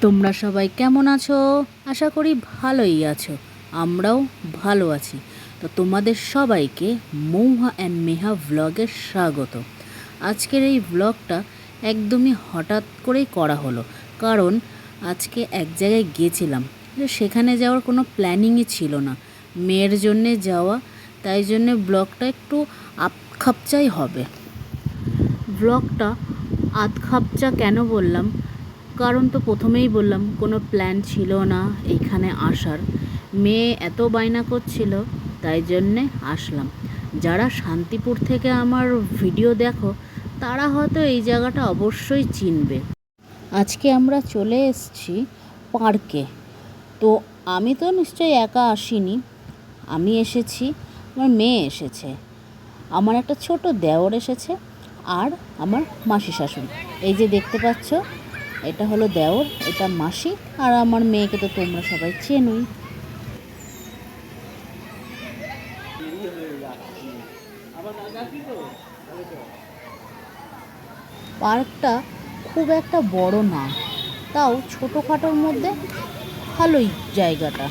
তোমরা সবাই কেমন আছো? আশা করি ভালোই আছো। আমরাও ভালো আছি। তো তোমাদের সবাইকে মৌহা অ্যান্ড মেহা ভ্লগে স্বাগত। আজকের এই ভ্লগটা একদমই হঠাৎ করেই করা হলো। কারণ আজকে এক জায়গায় গিয়েছিলাম সেখানে যাওয়ার কোনো প্ল্যানিংই ছিল না। মেয়ের জন্যে যাওয়া, তাই জন্যে ব্লগটা একটু আপখাপচাই হবে। ব্লগটা আধখাপচা কেন বললাম? কারণ তো প্রথমেই বললাম, কোনো প্ল্যান ছিল না এইখানে আসার। মেয়ে এত বায়না করছিল, তাই জন্যে আসলাম। যারা শান্তিপুর থেকে আমার ভিডিও দেখো, তারা হয়তো এই জায়গাটা অবশ্যই চিনবে। আজকে আমরা চলে এসেছি পার্কে। তো আমি তো নিশ্চয়ই একা আসিনি, আমি এসেছি, আমার মেয়ে এসেছে, আমার একটা ছোট দেওর এসেছে, আর আমার মাসি শাশুড়ি। এই যে দেখতে পাচ্ছ এটা হলো দেওর, এটা মাসি আর আমার মেয়েকে তো তোমরা সবাই চেনোই। পার্কটা খুব একটা বড় না, তাও ছোটোখাটোর মধ্যে ভালোই জায়গাটা।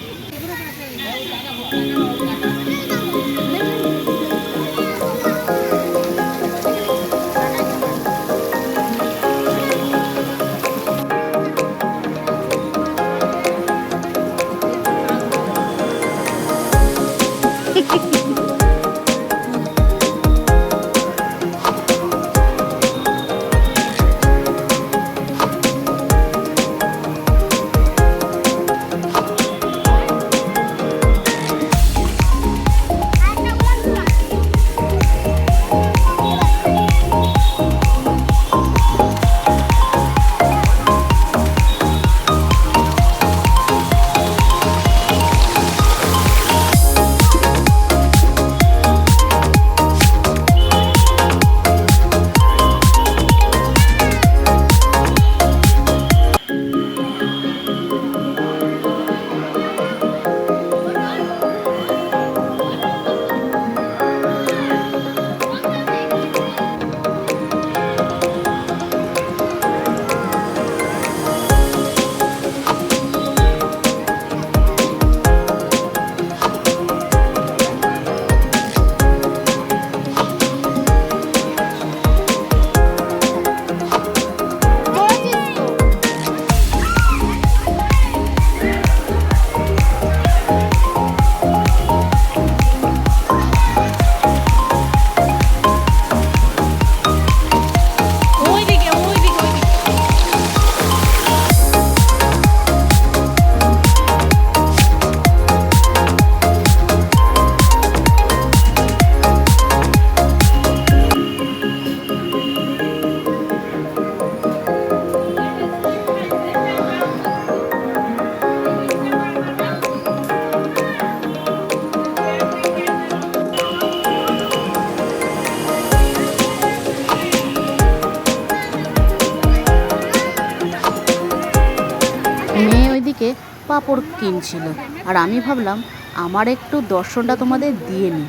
পাঁপড় কিনছিল। আর আমি ভাবলাম আমার একটু দর্শনটা তোমাদের দিয়ে নিই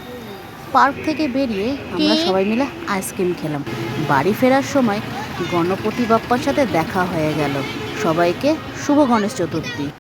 পার্ক থেকে বেরিয়ে আমরা সবাই মিলে আইসক্রিম খেলাম। বাড়ি ফেরার সময় গণপতি বাপ্পার সাথে দেখা হয়ে গেল। সবাইকে শুভ গণেশ চতুর্থী।